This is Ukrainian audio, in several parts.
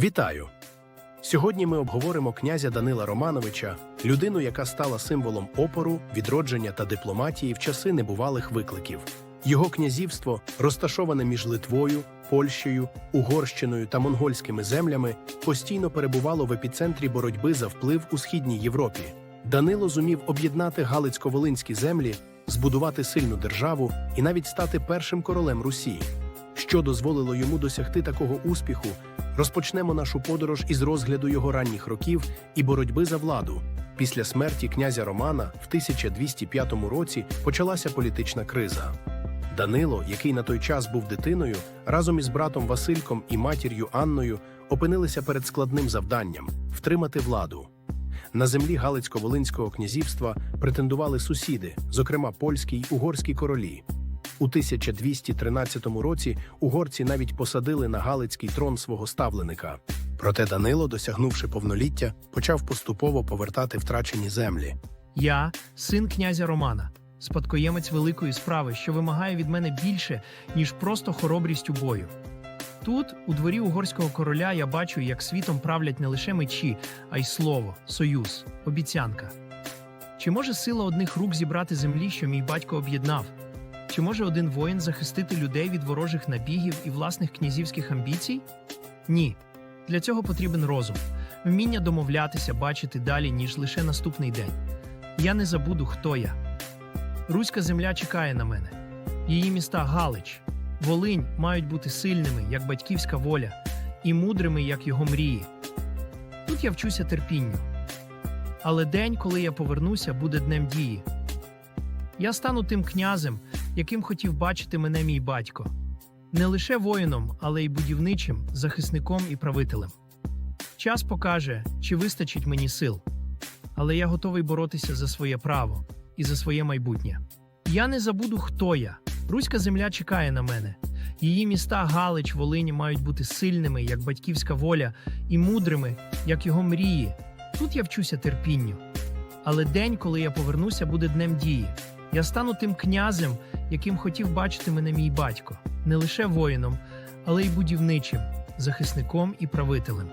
Вітаю! Сьогодні ми обговоримо князя Данила Романовича, людину, яка стала символом опору, відродження та дипломатії в часи небувалих викликів. Його князівство, розташоване між Литвою, Польщею, Угорщиною та монгольськими землями, постійно перебувало в епіцентрі боротьби за вплив у східній Європі. Данило зумів об'єднати Галицько-Волинські землі, збудувати сильну державу і навіть стати першим королем Русі. Що дозволило йому досягти такого успіху, Розпочнемо нашу подорож із розгляду його ранніх років і боротьби за владу. Після смерті князя Романа в 1205 році почалася політична криза. Данило, який на той час був дитиною, разом із братом Васильком і матір'ю Анною опинилися перед складним завданням втримати владу. На землі Галицько-Волинського князівства претендували сусіди, зокрема польські й угорські королі. У 1213 році угорці навіть посадили на Галицький трон свого ставленика. Проте Данило, досягнувши повноліття, почав поступово повертати втрачені землі. Я син князя Романа, спадкоємець великої справи, що вимагає від мене більше, ніж просто хоробрість у бою. Тут, у дворі угорського короля, я бачу, як світом правлять не лише мечі, а й слово, союз, обіцянка. Чи може сила одних рук зібрати землі, що мій батько об'єднав? Чи може один воїн захистити людей від ворожих набігів і власних князівських амбіцій? Ні. Для цього потрібен розум, вміння домовлятися, бачити далі, ніж лише наступний день. Я не забуду, хто я. Руська земля чекає на мене. Її міста Галич, Волинь мають бути сильними, як батьківська воля, і мудрими, як його мрії. Тут я вчуся терпінню. Але день, коли я повернуся, буде днем дії. Я стану тим князем, яким хотів бачити мене мій батько, не лише воїном, але й будівничим, захисником і правителем. Час покаже, чи вистачить мені сил, але я готовий боротися за своє право і за своє майбутнє. Я не забуду, хто я. Руська земля чекає на мене. Її міста Галич, Волині мають бути сильними, як батьківська воля, і мудрими, як його мрії. Тут я вчуся терпінню. Але день, коли я повернуся, буде днем дії. Я стану тим князем, яким хотів бачити мене мій батько, не лише воїном, але й будівничим, захисником і правителем.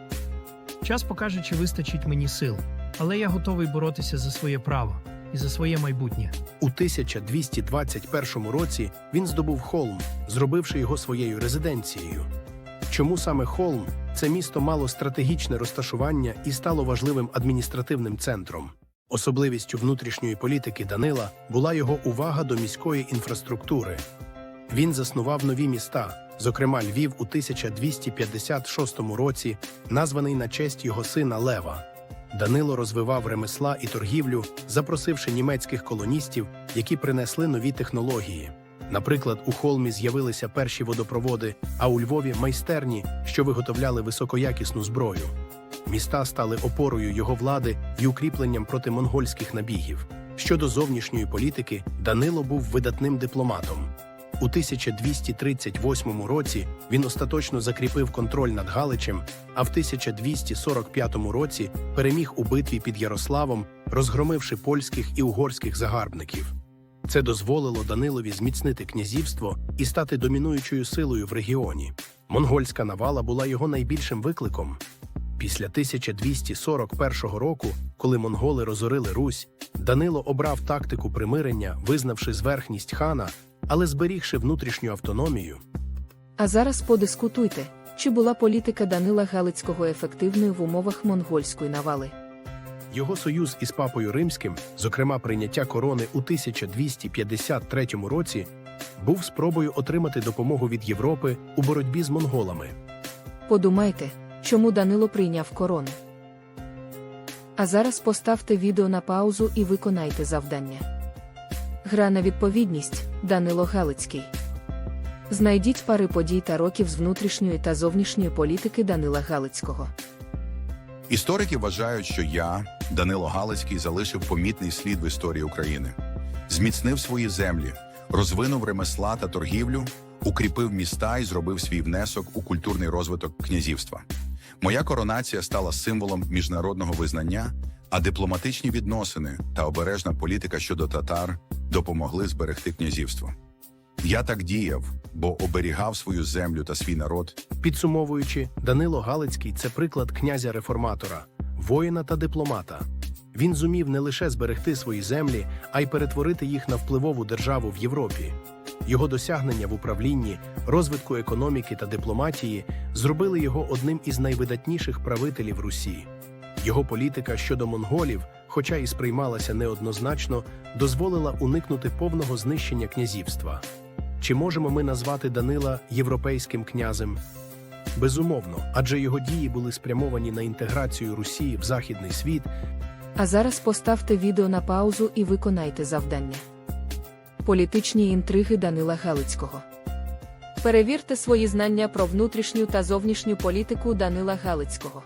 Час покаже, чи вистачить мені сил, але я готовий боротися за своє право і за своє майбутнє. У 1221 році він здобув Холм, зробивши його своєю резиденцією. Чому саме Холм це місто мало стратегічне розташування і стало важливим адміністративним центром? Особливістю внутрішньої політики Данила була його увага до міської інфраструктури. Він заснував нові міста, зокрема Львів у 1256 році, названий на честь його сина Лева. Данило розвивав ремесла і торгівлю, запросивши німецьких колоністів, які принесли нові технології. Наприклад, у Холмі з'явилися перші водопроводи, а у Львові майстерні, що виготовляли високоякісну зброю. Міста стали опорою його влади і укріпленням проти монгольських набігів. Щодо зовнішньої політики, Данило був видатним дипломатом. У 1238 році він остаточно закріпив контроль над Галичем, а в 1245 році переміг у битві під Ярославом, розгромивши польських і угорських загарбників. Це дозволило Данилові зміцнити князівство і стати домінуючою силою в регіоні. Монгольська навала була його найбільшим викликом. Після 1241 року, коли монголи розорили Русь, Данило обрав тактику примирення, визнавши зверхність хана, але зберігши внутрішню автономію. А зараз подискутуйте, чи була політика Данила Галицького ефективною в умовах монгольської навали. Його союз із папою римським, зокрема прийняття корони у 1253 році, був спробою отримати допомогу від Європи у боротьбі з монголами. Подумайте, чому Данило прийняв корону. А зараз поставте відео на паузу і виконайте завдання. Гра на відповідність Данило Галицький. Знайдіть пари подій та років з внутрішньої та зовнішньої політики Данила Галицького. Історики вважають, що я, Данило Галицький, залишив помітний слід в історії України, зміцнив свої землі, розвинув ремесла та торгівлю, укріпив міста і зробив свій внесок у культурний розвиток князівства. Моя коронація стала символом міжнародного визнання, а дипломатичні відносини та обережна політика щодо татар допомогли зберегти князівство. Я так діяв, бо оберігав свою землю та свій народ. Підсумовуючи, Данило Галицький це приклад князя реформатора, воїна та дипломата. Він зумів не лише зберегти свої землі, а й перетворити їх на впливову державу в Європі. Його досягнення в управлінні, розвитку економіки та дипломатії зробили його одним із найвидатніших правителів Русі. Його політика щодо монголів, хоча і сприймалася неоднозначно, дозволила уникнути повного знищення князівства. Чи можемо ми назвати Данила європейським князем? Безумовно, адже його дії були спрямовані на інтеграцію Русі в західний світ А зараз поставте відео на паузу і виконайте завдання. Політичні інтриги Данила Галицького. Перевірте свої знання про внутрішню та зовнішню політику Данила Галицького.